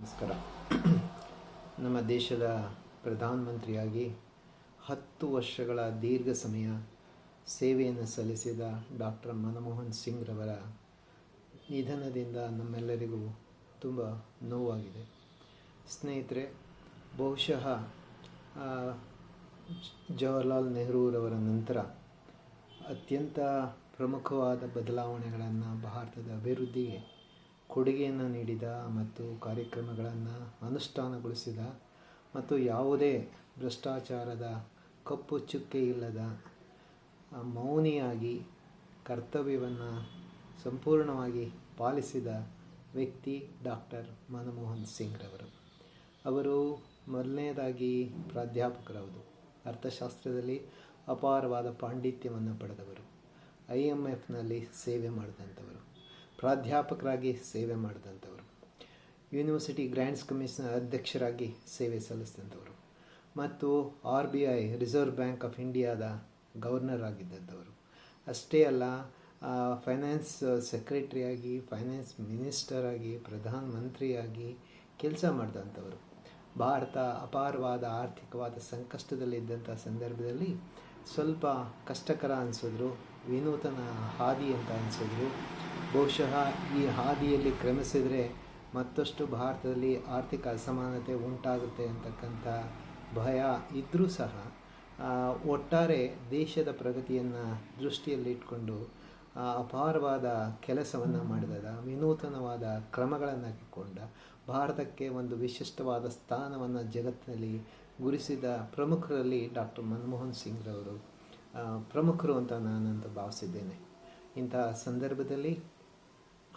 ನಮಸ್ಕಾರ. ನಮ್ಮ ದೇಶದ ಪ್ರಧಾನಮಂತ್ರಿಯಾಗಿ ಹತ್ತು ವರ್ಷಗಳ ದೀರ್ಘ ಸಮಯ ಸೇವೆಯನ್ನು ಸಲ್ಲಿಸಿದ ಡಾಕ್ಟರ್ ಮನಮೋಹನ್ ಸಿಂಗ್ ರವರ ನಿಧನದಿಂದ ನಮ್ಮೆಲ್ಲರಿಗೂ ತುಂಬ ನೋವಾಗಿದೆ. ಸ್ನೇಹಿತರೆ, ಬಹುಶಃ ಜವಾಹರ್ಲಾಲ್ ನೆಹರೂರವರ ನಂತರ ಅತ್ಯಂತ ಪ್ರಮುಖವಾದ ಬದಲಾವಣೆಗಳನ್ನು ಭಾರತದ ಅಭಿವೃದ್ಧಿಗೆ ಕೊಡುಗೆಯನ್ನು ನೀಡಿದ ಮತ್ತು ಕಾರ್ಯಕ್ರಮಗಳನ್ನು ಅನುಷ್ಠಾನಗೊಳಿಸಿದ ಮತ್ತು ಯಾವುದೇ ಭ್ರಷ್ಟಾಚಾರದ ಕಪ್ಪು ಚುಕ್ಕೆ ಇಲ್ಲದ ಮೌನಿಯಾಗಿ ಕರ್ತವ್ಯವನ್ನು ಸಂಪೂರ್ಣವಾಗಿ ಪಾಲಿಸಿದ ವ್ಯಕ್ತಿ ಡಾಕ್ಟರ್ ಮನಮೋಹನ್ ಸಿಂಗ್ರವರು. ಅವರು ಮೊದಲನೇದಾಗಿ ಪ್ರಾಧ್ಯಾಪಕರವರು. ಅರ್ಥಶಾಸ್ತ್ರದಲ್ಲಿ ಅಪಾರವಾದ ಪಾಂಡಿತ್ಯವನ್ನು ಪಡೆದವರು. ಐ ಎಂ ಎಫ್ನಲ್ಲಿ ಸೇವೆ ಮಾಡಿದಂಥವರು. ಪ್ರಾಧ್ಯಾಪಕರಾಗಿ ಸೇವೆ ಮಾಡಿದಂಥವರು. ಯೂನಿವರ್ಸಿಟಿ ಗ್ರ್ಯಾಂಡ್ಸ್ ಕಮಿಷನ್ ಅಧ್ಯಕ್ಷರಾಗಿ ಸೇವೆ ಸಲ್ಲಿಸಿದಂಥವರು. ಮತ್ತು R B I Reserve Bank of ಇಂಡಿಯಾದ ಗವರ್ನರ್ ಆಗಿದ್ದಂಥವರು. ಅಷ್ಟೇ ಅಲ್ಲ ಫೈನಾನ್ಸ್ ಸೆಕ್ರೆಟರಿಯಾಗಿ ಫೈನಾನ್ಸ್ ಮಿನಿಸ್ಟರ್ ಆಗಿ, ಪ್ರಧಾನ ಮಂತ್ರಿಯಾಗಿ ಕೆಲಸ ಮಾಡಿದಂಥವರು. ಭಾರತ ಅಪಾರವಾದ ಆರ್ಥಿಕವಾದ ಸಂಕಷ್ಟದಲ್ಲಿದ್ದಂಥ ಸಂದರ್ಭದಲ್ಲಿ ಸ್ವಲ್ಪ ಕಷ್ಟಕರ ಅನಿಸಿದ್ರು, ವಿನೂತನ ಹಾದಿ ಅಂತ ಅನಿಸಿದ್ರು. ಬಹುಶಃ ಈ ಹಾದಿಯಲ್ಲಿ ಕ್ರಮಿಸಿದರೆ ಮತ್ತಷ್ಟು ಭಾರತದಲ್ಲಿ ಆರ್ಥಿಕ ಅಸಮಾನತೆ ಉಂಟಾಗುತ್ತೆ ಅಂತಕ್ಕಂಥ ಭಯ ಇದ್ದರೂ ಸಹ ಒಟ್ಟಾರೆ ದೇಶದ ಪ್ರಗತಿಯನ್ನು ದೃಷ್ಟಿಯಲ್ಲಿಟ್ಕೊಂಡು ಅಪಾರವಾದ ಕೆಲಸವನ್ನು ಮಾಡಿದಾಗ, ವಿನೂತನವಾದ ಕ್ರಮಗಳನ್ನು ಹಾಕಿಕೊಂಡ, ಭಾರತಕ್ಕೆ ಒಂದು ವಿಶಿಷ್ಟವಾದ ಸ್ಥಾನವನ್ನು ಜಗತ್ತಿನಲ್ಲಿ ಗುರಿಸಿದ ಪ್ರಮುಖರಲ್ಲಿ ಡಾಕ್ಟರ್ ಮನಮೋಹನ್ ಸಿಂಗ್ರವರು ಪ್ರಮುಖರು ಅಂತ ನಾನಂತ ಭಾವಿಸಿದ್ದೇನೆ. ಇಂತಹ ಸಂದರ್ಭದಲ್ಲಿ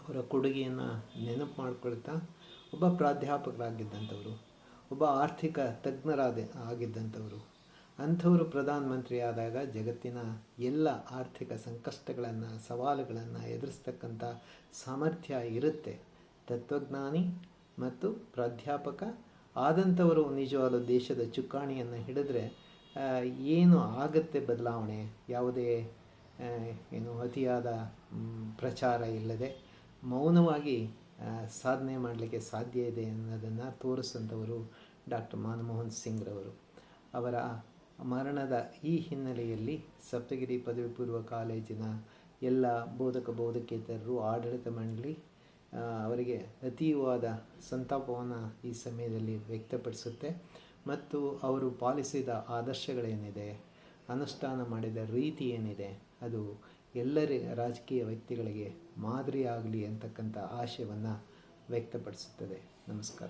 ಅವರ ಕೊಡುಗೆಯನ್ನು ನೆನಪು ಮಾಡಿಕೊಳ್ತಾ ಒಬ್ಬ ಪ್ರಾಧ್ಯಾಪಕರಾಗಿದ್ದಂಥವರು, ಒಬ್ಬ ಆರ್ಥಿಕ ತಜ್ಞರಾದ ಆಗಿದ್ದಂಥವರು. ಅಂಥವರು ಪ್ರಧಾನಮಂತ್ರಿ ಆದಾಗ ಜಗತ್ತಿನ ಎಲ್ಲ ಆರ್ಥಿಕ ಸಂಕಷ್ಟಗಳನ್ನು, ಸವಾಲುಗಳನ್ನು ಎದುರಿಸ್ತಕ್ಕಂಥ ಸಾಮರ್ಥ್ಯ ಇರುತ್ತೆ. ತತ್ವಜ್ಞಾನಿ ಮತ್ತು ಪ್ರಾಧ್ಯಾಪಕ ಆದಂಥವರು ನಿಜವಾದ ದೇಶದ ಚುಕ್ಕಾಣಿಯನ್ನು ಹಿಡಿದ್ರೆ ಏನು ಆಗತ್ತೆ ಬದಲಾವಣೆ? ಯಾವುದೇ ಏನು ಅತಿಯಾದ ಪ್ರಚಾರ ಇಲ್ಲದೆ ಮೌನವಾಗಿ ಸಾಧನೆ ಮಾಡಲಿಕ್ಕೆ ಸಾಧ್ಯ ಇದೆ ಅನ್ನೋದನ್ನು ತೋರಿಸಿದಂಥವರು ಡಾಕ್ಟರ್ ಮನಮೋಹನ್ ಸಿಂಗ್ರವರು. ಅವರ ಮರಣದ ಈ ಹಿನ್ನೆಲೆಯಲ್ಲಿ ಸಪ್ತಗಿರಿ ಪದವಿ ಪೂರ್ವ ಕಾಲೇಜಿನ ಎಲ್ಲ ಬೋಧಕ ಬೋಧಕೇತರರು ಆಡಳಿತ ಮಂಡಳಿ ಅವರಿಗೆ ಅತೀವಾದ ಸಂತಾಪವನ್ನು ಈ ಸಮಯದಲ್ಲಿ ವ್ಯಕ್ತಪಡಿಸುತ್ತೆ. ಮತ್ತು ಅವರು ಪಾಲಿಸಿದ ಆದರ್ಶಗಳೇನಿದೆ, ಅನುಷ್ಠಾನ ಮಾಡಿದ ರೀತಿ ಏನಿದೆ, ಅದು ಎಲ್ಲರಿ ರಾಜಕೀಯ ವ್ಯಕ್ತಿಗಳಿಗೆ ಮಾದರಿಯಾಗಲಿ ಅಂತಕ್ಕಂಥ ಆಶಯವನ್ನು ವ್ಯಕ್ತಪಡಿಸುತ್ತದೆ. ನಮಸ್ಕಾರ.